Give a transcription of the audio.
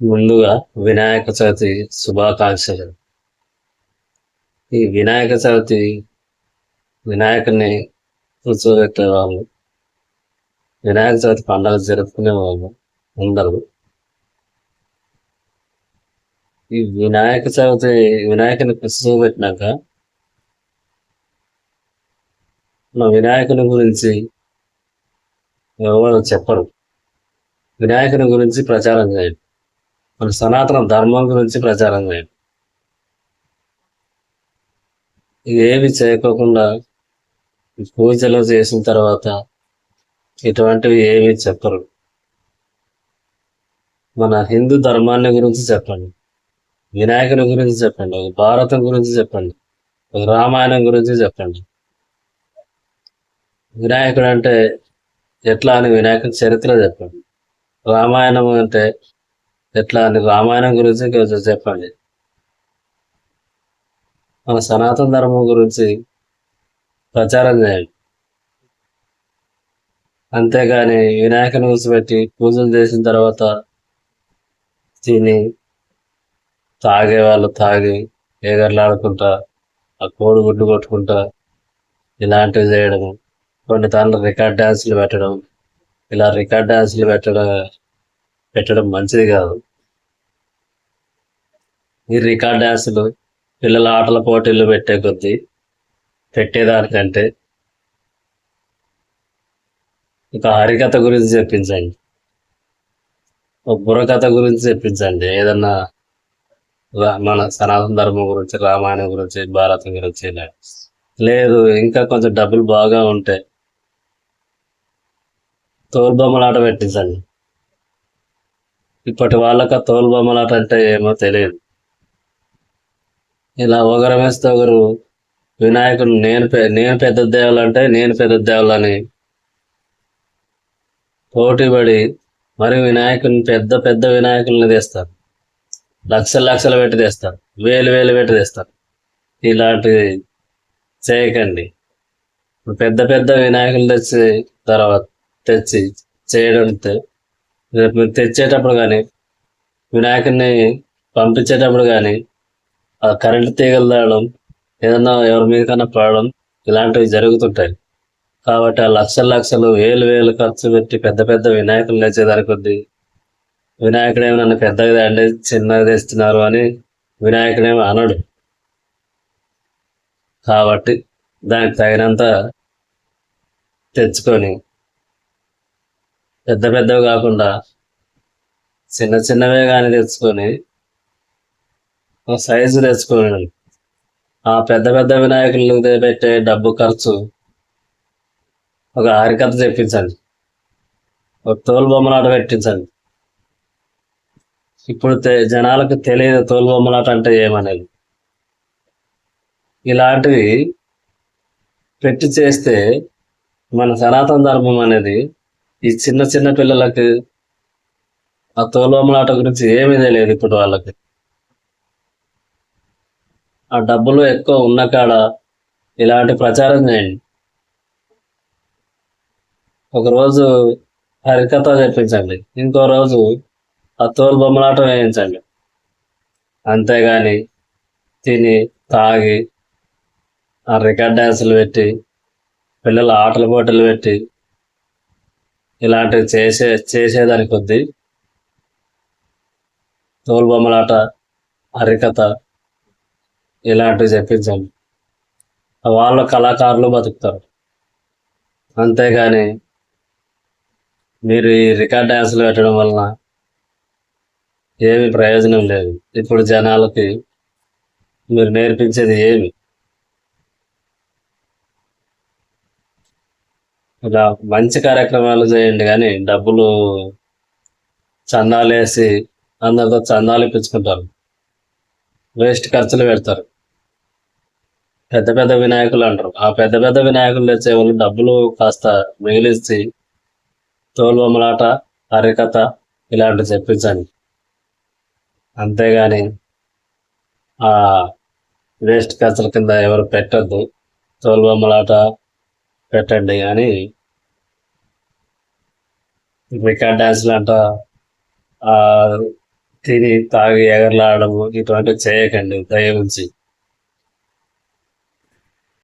ముందుగా వినాయక చవితి శుభాకాంక్షలు. ఈ వినాయక చవితి వినాయకుని కూర్చోబెట్టే వాళ్ళు వినాయక చవితి పండుగ జరుపుకునే వాళ్ళు అందరూ. ఈ వినాయక చవితి వినాయకుని కూర్చోబెట్టినాక మన వినాయకుని గురించి ఎవరు చెప్పరు. వినాయకుని గురించి ప్రచారం చేయండి. మన సనాతన ధర్మం గురించి ప్రచారం చేయండి. ఇవేవి చేయకోకుండా పూజలు చేసిన తర్వాత ఇటువంటివి ఏమి చెప్పరు. మన హిందూ ధర్మాన్ని గురించి చెప్పండి. వినాయకుని గురించి చెప్పండి. ఒక భారతం గురించి చెప్పండి. ఒక రామాయణం గురించి చెప్పండి. వినాయకుడు అంటే ఎట్లా అని వినాయకుని చరిత్ర చెప్పండి. రామాయణం అంటే ఎట్లా అని రామాయణం గురించి కొంచెం చెప్పండి. మన సనాతన ధర్మం గురించి ప్రచారం చేయండి. అంతేగాని వినాయకుని కూర్చోబెట్టి పూజలు చేసిన తర్వాత తిని తాగే వాళ్ళు తాగి ఏగర్లాడుకుంటా ఆ కోడి గుడ్డు కొట్టుకుంటా ఇలాంటివి చేయడం కొన్ని తన రికార్డ్ డ్యాన్సులు పెట్టడం ఇలా రికార్డ్ డ్యాన్సులు పెట్టడం పెట్టడం మంచిది కాదు. ఈ రికార్డ్ డ్యాన్సులు పిల్లల ఆటల పోటీలు పెట్టే కొద్దీ పెట్టేదానికంటే ఒక హరికథ గురించి చెప్పించండి. ఒక బుర్రకథ గురించి చెప్పించండి. ఏదన్నా మన సనాతన ధర్మం గురించి రామాయణం గురించి భారతం గురించి లేదు ఇంకా కొంచెం డబ్బులు బాగా ఉంటే తోలుబొమ్మలాట పెట్టించండి. ఇప్పటి వాళ్ళక తోలుబొమ్మలాట అంటే ఏమో తెలియదు. ఇలా ఒకరు వేస్తే ఒకరు వినాయకుడు నేను నేను పెద్ద దేవులంటే నేను పెద్ద దేవులని పోటీపడి మరి వినాయకుని పెద్ద పెద్ద వినాయకుల్ని తెస్తారు. లక్షలు లక్షలు పెట్టి తెస్తారు. వేలు వేలు పెట్టి తెస్తారు. ఇలాంటివి చేయకండి. పెద్ద పెద్ద వినాయకులు తెచ్చి తర్వాత తెచ్చి చేయడంతో రేపు మీరు తెచ్చేటప్పుడు కానీ వినాయకుడిని పంపించేటప్పుడు కానీ ఆ కరెంటు తీగలు తాగడం ఏదన్నా ఎవరి మీద కన్నా పడడం ఇలాంటివి జరుగుతుంటాయి. కాబట్టి ఆ లక్షల లక్షలు వేలు వేలు ఖర్చు పెట్టి పెద్ద పెద్ద వినాయకులు తెచ్చేదాని కొద్దీ వినాయకుడేమో నన్ను పెద్దగా అండి చిన్నగా తెస్తున్నారు అని వినాయకుడేమో అనడు. కాబట్టి దానికి తగినంత తెచ్చుకొని పెద్ద పెద్దవి కాకుండా చిన్న చిన్నవే కానీ తెచ్చుకొని ఒక సైజు తెచ్చుకొని ఆ పెద్ద పెద్ద వినాయకులు పెట్టే డబ్బు ఖర్చు ఒక హరికథ చెప్పించండి. ఒక తోలు బొమ్మలాట పెట్టించండి. ఇప్పుడు తె- జనాలకు తెలియదు తోలు బొమ్మలాట అంటే ఏమనేది. ఇలాంటివి పెట్టి చేస్తే మన సనాతన ధర్మం అనేది ఈ చిన్న చిన్న పిల్లలకు ఆ తోలు బొమ్మలాట గురించి ఏమీ తెలియదు ఇప్పుడు వాళ్ళకి. ఆ డబ్బులు ఎక్కువ ఉన్న కాడ ఇలాంటి ప్రచారం చేయండి. ఒక రోజు హరికథ చెప్పించండి. ఇంకో రోజు ఆ తోలు బొమ్మలాట వేయించండి. అంతేగాని తిని తాగి ఆ రికార్డ్ డ్యాన్సులు పెట్టి పిల్లల ఆటల పోటీలు పెట్టి ఇలాంటివి చేసే చేసేదాని కొద్దీ తోలుబొమ్మలాట హరికథ ఇలాంటివి చెప్పించండి వాళ్ళ కళాకారులు బతుకుతారు. అంతేగాని మీరు ఈ రికార్డ్ డ్యాన్సులు పెట్టడం వలన ఏమి ప్రయోజనం లేదు. ఇప్పుడు జనాలకి మీరు నేర్పించేది ఏమి? ఇలా మంచి కార్యక్రమాలు చేయండి కానీ డబ్బులు చందాలు వేసి అందరితో చందాలు ఇప్పించుకుంటారు. వేస్ట్ ఖర్చులు పెడతారు. పెద్ద పెద్ద వినాయకులు అంటారు. ఆ పెద్ద పెద్ద వినాయకులు తెచ్చే వాళ్ళు డబ్బులు కాస్త మిగిలిచ్చి తోలుబొమ్మలాట హరికథ ఇలాంటివి చెప్పించండి. అంతేగాని ఆ వేస్ట్ ఖర్చుల కింద ఎవరు పెట్టద్దు. తోలుబొమ్మలాట పెట్టండి కానీ రికార్డ్ డ్యాన్స్లు అంట ఆ తిని తాగి ఎగరలాడము ఇటువంటివి చేయకండి దయ ఉంచి.